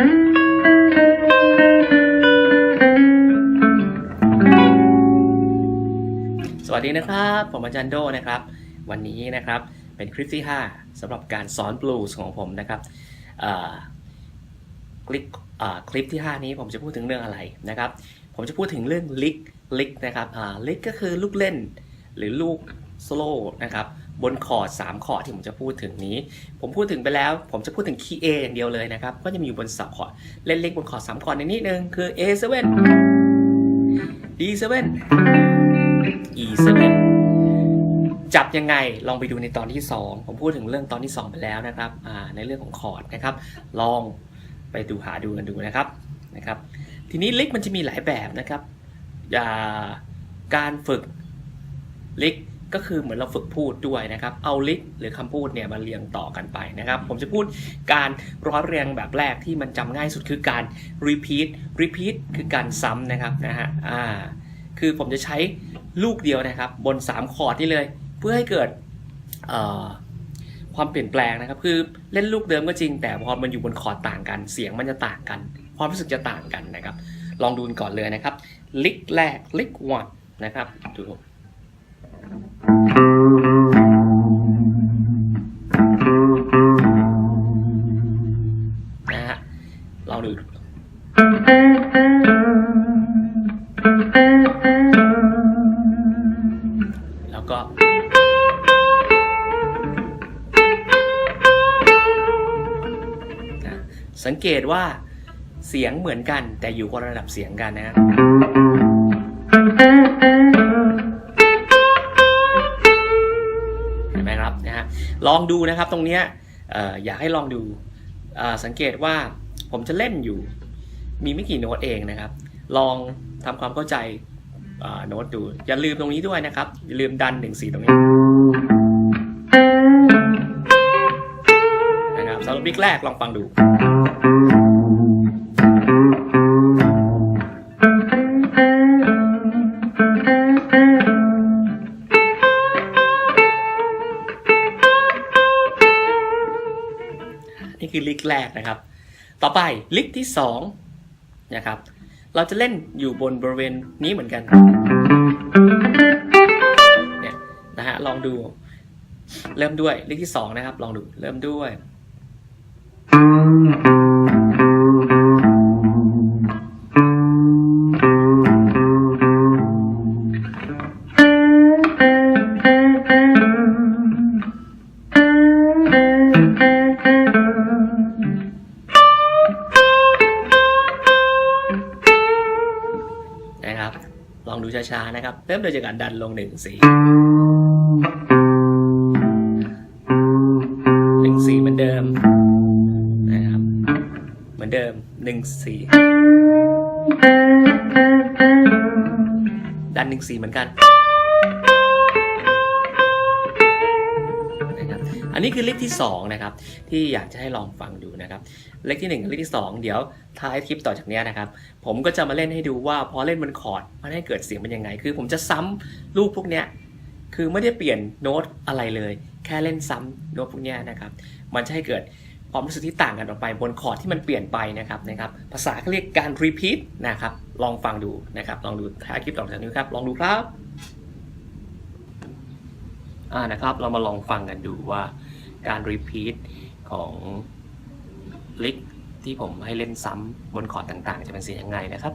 สวัสดีนะครับ ผมอาจารย์โดนะครับ วันนี้นะครับเป็นคลิปที่ 5สำหรับการสอนบลูส์ของผมนะครับคลิปคลิปที่ 5 นี้ผมจะพูดถึงเรื่องอะไรนะครับ ผมจะพูดถึงเรื่องลิกลิกนะครับลิกก็คือลูกเล่น หรือลูกโซโลนะครับ บนคอร์ด3คอร์ดที่ผมจะพูดถึงนี้ ผมพูดถึงไปแล้ว ผมจะพูดถึงคีย์ A อย่างเดียวเลยนะครับ ก็จะมีอยู่บนสามคอร์ด เล่นเล็กบนคอร์ด3คอร์ดในนิดนึง คือ A7 D7 E7 จับยังไงลองไปดูในตอนที่ 2 ผมพูดถึงเรื่องตอนที่ 2 ไปแล้วนะครับในเรื่องของคอร์ดนะครับ ลองไปดูหาดูกันดูนะครับนะครับ ทีนี้ลิกมันจะมีหลายแบบนะครับอ่าการฝึกลิก ก็คือเหมือนเราฝึกพูดด้วยนะครับ เอาลิกหรือคำพูดเนี่ยมาเรียงต่อกันไปนะครับ ผมจะพูดการร้อยเรียงแบบแรกที่มันจำง่ายสุดคือการ repeat repeat คือการซ้ำนะครับนะฮะอ่าคือผมจะใช้ลูกเดียวนะครับ บน 3 คอร์ดนี่เลย เพื่อให้เกิดความเปลี่ยนแปลงนะครับ คือเล่นลูกเดิมก็จริง แต่พอมันอยู่บนคอร์ดต่างกัน เสียงมันจะต่างกัน ความรู้สึกจะต่างกันนะครับ ลองดูก่อนเลยนะครับ ลิกแรกลิกวันนะครับดู นะฮะลองดูแล้วก็สังเกตว่าเสียงเหมือนกันแต่อยู่คนระดับเสียงกันนะฮะเลองดูนะครับตรงนี้ออยากให้ลองดูสังเกตว่าผมจะเล่นอยู่ มีไม่กี่โน้ตเองนะครับ ลองทำความเข้าใจโน้ตดู อย่าลืมตรงนี้ด้วยนะครับ อย่าลืมดันหนึ่งสีตรงนี้นะครับสำหรับบิ๊กแรกลองฟังดู กแรกนะครับ ต่อไปลิกที่สองนะครับ เราจะเล่นอยู่บนบริเวณนี้เหมือนกันเนี่ยนะฮะลองดูเริ่มด้วยลิกที่สองนะครับ ลองดูเริ่มด้วย เริ่มโดยจากการดันลงหนึ่งสีหนึ่งสีเหมือนเดิมนะครับเหมือนเดิมหนึ่งสีดันหนึ่งสีเหมือนกันนะครับอันนี้คือเลขที่สองนะครับที่อยากจะให้ลองฟังดูนะครับ เลขที่หนึ่งเลขที่สองเดี๋ยวท้ายคลิปต่อจากเนี้ยนะครับ ผมก็จะมาเล่นให้ดูว่าพอเล่นบนคอร์ดมันให้เกิดเสียงเป็นยังไง คือผมจะซ้ำลูกพวกเนี้ยคือไม่ได้เปลี่ยนโน้ตอะไรเลย แค่เล่นซ้ำโน้ตพวกเนี้ยนะครับมันจะให้เกิดความรู้สึกที่ต่างกันออกไปบนคอร์ดที่มันเปลี่ยนไปนะครับนะครับภาษาเขาเรียกการ repeat นะครับลองฟังดูนะครับลองดูท้ายคลิปต่อจากนี้ครับลองดูครับอ่านะครับเรามาลองฟังกันดูว่าการ repeat ของ ลิกที่ผมให้เล่นซ้ำบนคอร์ดต่างๆ จะเป็นเสียงยังไงนะครับ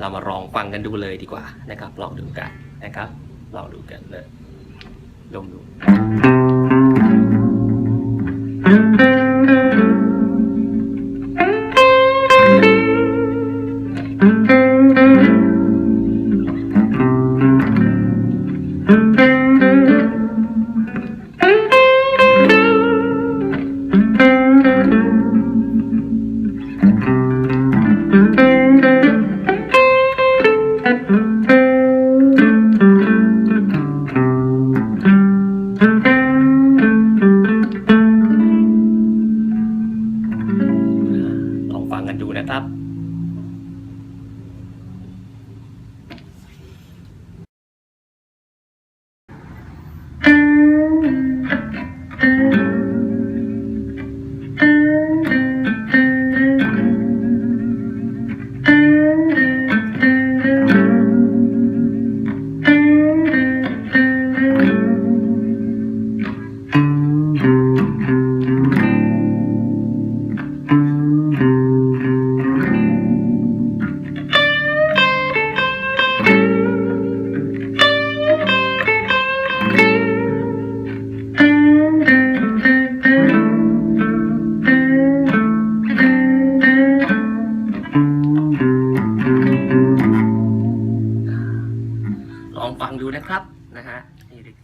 เรามาลองฟังกันดูเลยดีกว่านะครับ ลองดูกันนะครับ ลองดูกันเลยลองดู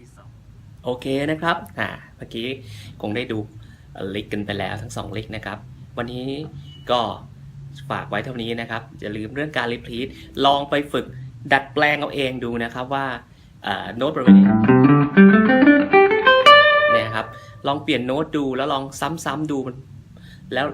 ที่สองโอเคนะครับอ่าเมื่อกี้คงได้ดูลิกกันไปแล้วทั้งสองลิกนะครับ วันนี้ก็ฝากไว้เท่านี้นะครับอย่าลืมเรื่องการรีพีทลองไปฝึกดัดแปลงเอาเองดูนะครับว่าโน้ตบริเวณนี้เนี่ยครับลองเปลี่ยนโน้ตดูแล้วลองซ้ำๆดูมันแล้ว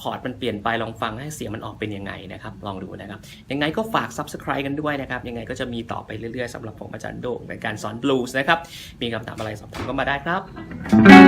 คอร์ดมันเปลี่ยนไปลองฟังให้เสียงมันออกเป็นยังไงนะครับ ลองดูนะครับ ยังไงก็ฝาก subscribe กันด้วยนะครับ ยังไงก็จะมีต่อไปเรื่อยๆสำหรับผมอาจารย์โด่งในการสอนบลูส์นะครับ มีคำถามอะไรสอบถามก็มาได้ครับ